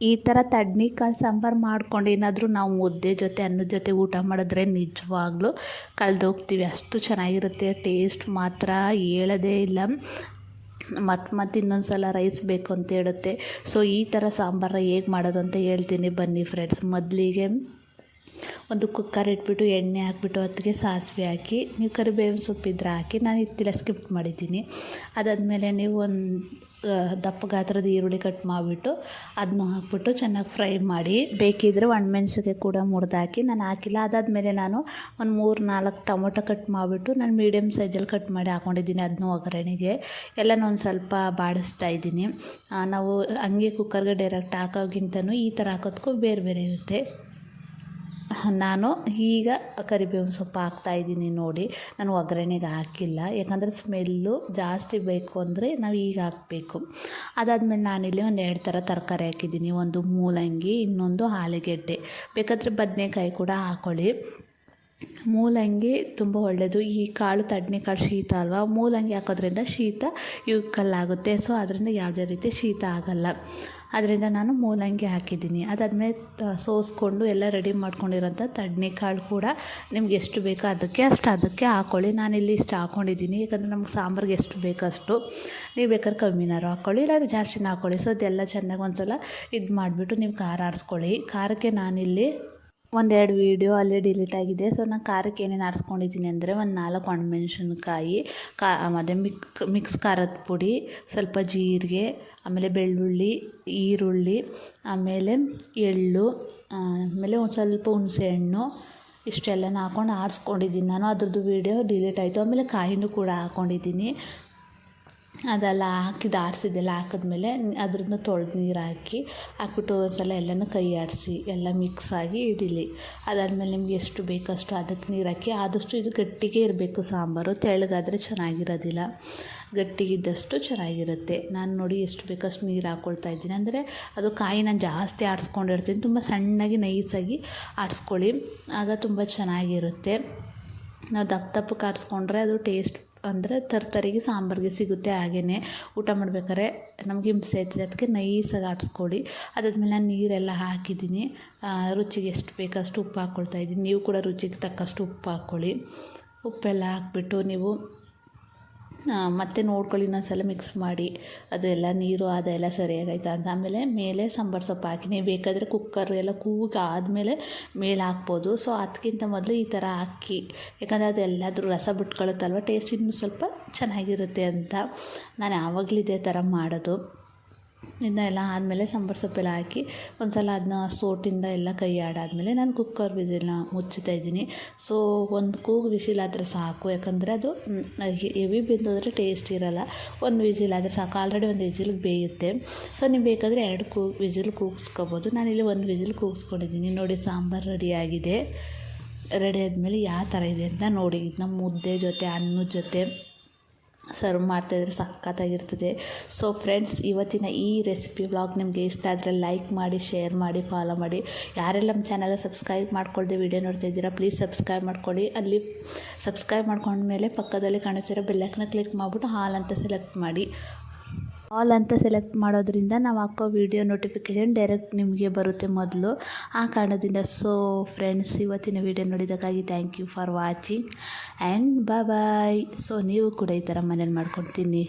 ಈ ಥರ ತಡ್ನಿಕಾಳು ಸಾಂಬಾರು ಮಾಡ್ಕೊಂಡು ಏನಾದರೂ ನಾವು ಮುದ್ದೆ ಜೊತೆ, ಅನ್ನದ ಜೊತೆ ಊಟ ಮಾಡಿದ್ರೆ ನಿಜವಾಗ್ಲೂ ಕಳೆದೋಗ್ತೀವಿ ಅಷ್ಟು ಚೆನ್ನಾಗಿರುತ್ತೆ. ಟೇಸ್ಟ್ ಮಾತ್ರ ಹೇಳೋದೇ ಇಲ್ಲ. ಮತ್ತೆ ಮತ್ತೆ ಇನ್ನೊಂದು ಸಲ ರೈಸ್ ಬೇಕು ಅಂತ ಹೇಳುತ್ತೆ. ಸೊ ಈ ಥರ ಸಾಂಬಾರನ್ನ ಹೇಗೆ ಮಾಡೋದು ಅಂತ ಹೇಳ್ತೀನಿ ಬನ್ನಿ ಫ್ರೆಂಡ್ಸ್ ಮೊದಲಿಗೆ ಒಂದು ಕುಕ್ಕರ್ ಇಟ್ಬಿಟ್ಟು, ಎಣ್ಣೆ ಹಾಕ್ಬಿಟ್ಟು ಅದಕ್ಕೆ ಸಾಸಿವೆ ಹಾಕಿ, ನೀವು ಕರಿಬೇವಿನ ಸೊಪ್ಪಿದ್ರೆ ಹಾಕಿ, ನಾನು ಇತ್ತಿಲ್ಲ ಸ್ಕಿಪ್ ಮಾಡಿದ್ದೀನಿ. ಅದಾದಮೇಲೆ ನೀವು ಒಂದು ದಪ್ಪ ಗಾತ್ರದ ಈರುಳ್ಳಿ ಕಟ್ ಮಾಡಿಬಿಟ್ಟು ಅದನ್ನು ಹಾಕ್ಬಿಟ್ಟು ಚೆನ್ನಾಗಿ ಫ್ರೈ ಮಾಡಿ ಬೇಕಿದ್ದರೆ ಒಣಮೆಣ್ಸಿಗೆ ಕೂಡ ಮುರಿದು ಹಾಕಿ ನಾನು ಹಾಕಿಲ್ಲ. ಅದಾದಮೇಲೆ ನಾನು ಒಂದು ಮೂರು ನಾಲ್ಕು ಟೊಮೊಟೊ ಕಟ್ ಮಾಡಿಬಿಟ್ಟು, ನಾನು ಮೀಡಿಯಮ್ ಸೈಜಲ್ಲಿ ಕಟ್ ಮಾಡಿ ಹಾಕ್ಕೊಂಡಿದ್ದೀನಿ ಅದನ್ನು ಒಗ್ಗರಣೆಗೆ. ಎಲ್ಲನೂ ಒಂದು ಸ್ವಲ್ಪ ಬಾಡಿಸ್ತಾ ಇದ್ದೀನಿ. ನಾವು ಹಂಗೆ ಕುಕ್ಕರ್ಗೆ ಡೈರೆಕ್ಟ್ ಹಾಕೋಕ್ಕಿಂತನೂ ಈ ಥರ ಹಾಕೋದಕ್ಕೂ ಬೇರೆ ಬೇರೆ ಇರುತ್ತೆ. ನಾನು ಈಗ ಕರಿಬೇವಿನ ಸೊಪ್ಪು ಹಾಕ್ತಾಯಿದ್ದೀನಿ ನೋಡಿ. ನಾನು ಒಗ್ಗರಣೆಗೆ ಹಾಕಿಲ್ಲ. ಯಾಕಂದರೆ ಸ್ಮೆಲ್ಲು ಜಾಸ್ತಿ ಬೇಕು ಅಂದರೆ ನಾವು ಈಗ ಹಾಕಬೇಕು. ಅದಾದಮೇಲೆ ನಾನಿಲ್ಲಿ ಒಂದು ಎರಡು ಥರ ತರಕಾರಿ ಹಾಕಿದ್ದೀನಿ. ಒಂದು ಮೂಲಂಗಿ, ಇನ್ನೊಂದು ಆಲೂಗೆಡ್ಡೆ. ಬೇಕಾದರೆ ಬದನೆಕಾಯಿ ಕೂಡ ಹಾಕ್ಕೊಳ್ಳಿ ಮೂಲಂಗಿ ತುಂಬ ಒಳ್ಳೆಯದು ಈ ಕಾಳು ತಡ್ನೆ ಕಾಳು ಶೀತ ಅಲ್ವಾ? ಮೂಲಂಗಿ ಹಾಕೋದ್ರಿಂದ ಶೀತ ಇವುಕಲ್ಲಾಗುತ್ತೆ ಸೊ ಅದರಿಂದ ಯಾವುದೇ ರೀತಿ ಶೀತ ಆಗೋಲ್ಲ. ಅದರಿಂದ ನಾನು ಮೂಲಂಗಿ ಹಾಕಿದ್ದೀನಿ. ಅದಾದಮೇಲೆ ಸೋಸ್ಕೊಂಡು ಎಲ್ಲ ರೆಡಿ ಮಾಡ್ಕೊಂಡಿರೋಂಥ ತಡ್ನೆಕಾಳು ಕೂಡ ನಿಮ್ಗೆ ಎಷ್ಟು ಬೇಕೋ ಅದಕ್ಕೆ ಅಷ್ಟು ಅದಕ್ಕೆ ಹಾಕ್ಕೊಳ್ಳಿ ಇಲ್ಲಿ ಇಷ್ಟು ಹಾಕ್ಕೊಂಡಿದ್ದೀನಿ ಯಾಕಂದರೆ ನಮ್ಗೆ ಸಾಂಬಾರ್ಗೆ ಎಷ್ಟು ಬೇಕೋ ಅಷ್ಟು. ನೀವು ಬೇಕಾದ್ರೆ ಕಮ್ಮಿನಾರು ಹಾಕ್ಕೊಳ್ಳಿ ಇಲ್ಲಾಂದ್ರೆ ಜಾಸ್ತಿನ ಹಾಕ್ಕೊಳ್ಳಿ ಸೊ ಅದೆಲ್ಲ ಚೆನ್ನಾಗಿ ಒಂದು ಸಲ ಇದು ಮಾಡಿಬಿಟ್ಟು ನೀವು ಖಾರ ಆರಿಸ್ಕೊಳ್ಳಿ. ಖಾರಕ್ಕೆ ನಾನಿಲ್ಲಿ ಒಂದೆರಡು ವೀಡಿಯೋ ಅಲ್ಲೇ ಡಿಲೀಟ್ ಆಗಿದೆ. ಸೊ, ನಾನು ಖಾರಕ್ಕೆ ಏನೇನು ಆರಿಸ್ಕೊಂಡಿದ್ದೀನಿ ಅಂದರೆ ಒಂದು ನಾಲ್ಕು ಒಣಮೆಣ್ಸಿನ್ಕಾಯಿ, ಕಾ ಮತ್ತು ಮಿಕ್ಸ್ ಮಿಕ್ಸ್ ಖಾರದ ಪುಡಿ, ಸ್ವಲ್ಪ ಜೀರಿಗೆ, ಆಮೇಲೆ ಬೆಳ್ಳುಳ್ಳಿ, ಈರುಳ್ಳಿ, ಆಮೇಲೆ ಎಳ್ಳು ಆಮೇಲೆ ಒಂದು ಸ್ವಲ್ಪ ಹುಣಸೆಹಣ್ಣು ಇಷ್ಟೆಲ್ಲನ ಹಾಕ್ಕೊಂಡು ಆರಿಸ್ಕೊಂಡಿದ್ದೀನಿ ನಾನು ಅದ್ರದ್ದು ವೀಡಿಯೋ ಡಿಲೀಟ್ ಆಯಿತು. ಆಮೇಲೆ ಕಾಯಿನೂ ಕೂಡ ಹಾಕ್ಕೊಂಡಿದ್ದೀನಿ ಅದೆಲ್ಲ ಹಾಕಿದ್ದು ಆಡಿಸಿದ್ದೆಲ್ಲ ಹಾಕಿದ್ಮೇಲೆ ಅದ್ರದ್ದು ತೊಳೆದು ನೀರು ಹಾಕಿ ಹಾಕ್ಬಿಟ್ಟು ಒಂದ್ಸಲ ಎಲ್ಲನೂ ಕೈ ಆಡಿಸಿ ಎಲ್ಲ ಮಿಕ್ಸ್ ಆಗಿ ಇಡೀಲಿ. ಅದಾದ್ಮೇಲೆ ನಿಮ್ಗೆ ಎಷ್ಟು ಬೇಕಷ್ಟು ಅದಕ್ಕೆ ನೀರು ಹಾಕಿ ಆದಷ್ಟು ಇದು ಗಟ್ಟಿಗೆ ಇರಬೇಕು ಸಾಂಬಾರು, ತೆಳ್ಳಗಾದರೆ ಚೆನ್ನಾಗಿರೋದಿಲ್ಲ. ಗಟ್ಟಿಗಿದ್ದಷ್ಟು ಚೆನ್ನಾಗಿರುತ್ತೆ. ನಾನು ನೋಡಿ ಎಷ್ಟು ಬೇಕಷ್ಟು ನೀರು ಹಾಕ್ಕೊಳ್ತಾ ಇದ್ದೀನಿ. ಅಂದರೆ ಅದು ಕಾಯಿ ನಾನು ಜಾಸ್ತಿ ಆಡಿಸ್ಕೊಂಡಿರ್ತೀನಿ. ತುಂಬ ಸಣ್ಣಗೆ, ನೈಸಾಗಿ ಆಡಿಸ್ಕೊಳ್ಳಿ. ಆಗ ತುಂಬ ಚೆನ್ನಾಗಿರುತ್ತೆ. ನಾವು ದಪ್ಪ ದಪ್ಪಕ್ಕೆ ಆಡಿಸ್ಕೊಂಡ್ರೆ ಅದು ಟೇಸ್ಟ್ ಅಂದರೆ ತರ್ತರಿಗೆ ಸಾಂಬಾರಿಗೆ ಸಿಗುತ್ತೆ ಹಾಗೆಯೇ ಊಟ ಮಾಡ್ಬೇಕಾದ್ರೆ ನಮ್ಗೆ ಹಿಂಸೆ ಆಯ್ತದೆ. ಅದಕ್ಕೆ ನೈಸಾಗಿ ಆಡಿಸ್ಕೊಳ್ಳಿ. ಅದಾದ್ಮೇಲೆ ನಾನು ನೀರೆಲ್ಲ ಹಾಕಿದ್ದೀನಿ. ರುಚಿಗೆ ಎಷ್ಟು ಬೇಕಷ್ಟು ಉಪ್ಪು ಹಾಕ್ಕೊಳ್ತಾ ಇದ್ದೀನಿ. ನೀವು ಕೂಡ ರುಚಿಗೆ ತಕ್ಕಷ್ಟು ಉಪ್ಪು ಹಾಕ್ಕೊಳ್ಳಿ. ಉಪ್ಪೆಲ್ಲ ಹಾಕ್ಬಿಟ್ಟು ನೀವು ಮತ್ತೆ ನೋಡ್ಕೊಳ್ಳಿ ಇನ್ನೊಂದ್ಸಲ ಮಿಕ್ಸ್ ಮಾಡಿ. ಅದು ಎಲ್ಲ ನೀರು ಅದೆಲ್ಲ ಸರಿಯಾಗೈತಾ ಅಂತ. ಆಮೇಲೆ ಮೇಲೆ ಸಾಂಬಾರು ಸೊಪ್ಪು ಹಾಕಿ ನೀವು ಬೇಕಾದರೆ ಕುಕ್ಕರ್ ಎಲ್ಲ ಕೂಗಿ ಆದಮೇಲೆ ಮೇಲೆ ಹಾಕ್ಬೋದು. ಸೊ ಅದಕ್ಕಿಂತ ಮೊದಲು ಈ ಥರ ಹಾಕಿ. ಯಾಕಂದರೆ ಅದು ಎಲ್ಲಾದರೂ ರಸ ಬಿಟ್ಕೊಳ್ಳುತ್ತಲ್ವ? ಟೇಸ್ಟ್ ಇನ್ನೂ ಸ್ವಲ್ಪ ಚೆನ್ನಾಗಿರುತ್ತೆ ಅಂತ. ನಾನು ಯಾವಾಗಲೂ ಇದೇ ಥರ ಮಾಡೋದು. ಇದನ್ನೆಲ್ಲ ಆದಮೇಲೆ ಸಾಂಬಾರು ಸೊಪ್ಪೆಲ್ಲ ಹಾಕಿ ಒಂದು ಸಲ ಅದನ್ನ ಸೋಟಿಂದ ಎಲ್ಲ ಕೈ ಆಡಾದಮೇಲೆ ನಾನು ಕುಕ್ಕರ್ ವಿಝಿಲ್ನ ಮುಚ್ಚುತ್ತಾ ಇದ್ದೀನಿ. ಸೊ ಒಂದು ಕೂಗು ವಿಸಿಲ್ ಆದರೆ ಸಾಕು. ಯಾಕಂದರೆ ಅದು ಹೆವಿ ಬೆಂದೋದ್ರೆ ಟೇಸ್ಟ್ ಇರಲ್ಲ. ಒಂದು ವಿಸಿಲ್ ಆದರೆ ಸಾಕು. ಆಲ್ರೆಡಿ ಒಂದು ವಿಸಿಲ್ಗೆ ಬೇಯುತ್ತೆ. ಸೊ ನೀವು ಬೇಕಾದರೆ ಎರಡು ಕೂ, ವಿಸಿಲ್ ಕೂಗಿಸ್ಕೋಬೋದು. ನಾನಿಲ್ಲಿ ಒಂದು ವಿಸಿಲ್ ಕೂಗಿಸ್ಕೊಂಡಿದ್ದೀನಿ. ನೋಡಿ, ಸಾಂಬಾರು ರೆಡಿಯಾಗಿದೆ ರೆಡಿ ಆದಮೇಲೆ ಯಾವ ಥರ ಇದೆ ಅಂತ ನೋಡಿ. ನಮ್ಮ ಮುದ್ದೆ ಜೊತೆ, ಅನ್ನದ ಜೊತೆ. ಸರ್ವ್ ಮಾಡ್ತಾಯಿದ್ರೆ ಸಖತ್ತಾಗಿರ್ತದೆ. ಸೊ ಫ್ರೆಂಡ್ಸ್ ಇವತ್ತಿನ ಈ ರೆಸಿಪಿ ವ್ಲಾಗ್ ನಿಮಗೆ ಇಷ್ಟ ಆದರೆ ಲೈಕ್ ಮಾಡಿ ಶೇರ್ ಮಾಡಿ ಫಾಲೋ ಮಾಡಿ. ಯಾರೆಲ್ಲ ನಮ್ಮ ಚಾನಲ್ ಸಬ್ಸ್ಕ್ರೈಬ್ ಮಾಡ್ಕೊಳ್ದೆ ವೀಡಿಯೋ ನೋಡ್ತಾ ಇದ್ದೀರಾ ಪ್ಲೀಸ್ ಸಬ್ಸ್ಕ್ರೈಬ್ ಮಾಡ್ಕೊಳ್ಳಿ. ಅಲ್ಲಿ ಸಬ್ಸ್ಕ್ರೈಬ್ ಮಾಡ್ಕೊಂಡ್ಮೇಲೆ ಪಕ್ಕದಲ್ಲಿ ಕಾಣುತ್ತಿರೋ ಬೆಲ್ಲೈಕನ್ನ ಕ್ಲಿಕ್ ಮಾಡಿಬಿಟ್ಟು ಹಾಲ್ ಅಂತ ಸೆಲೆಕ್ಟ್ ಮಾಡಿ. ಆಲ್ ಅಂತ ಸೆಲೆಕ್ಟ್ ಮಾಡೋದ್ರಿಂದ ನಾವು ಹಾಕೋ ವಿಡಿಯೋ ನೋಟಿಫಿಕೇಷನ್ ಡೈರೆಕ್ಟ್ ನಿಮಗೆ ಬರುತ್ತೆ ಮೊದಲು. ಆ ಕಾರಣದಿಂದ ಸೊ ಫ್ರೆಂಡ್ಸ್ ಇವತ್ತಿನ video ನೋಡಿದ್ದಕ್ಕಾಗಿ thank you for watching and bye bye so ನೀವು ಕೂಡ ಈ ಥರ ಮನೇಲಿ ಮಾಡ್ಕೊಂಡು ತಿನ್ನಿ.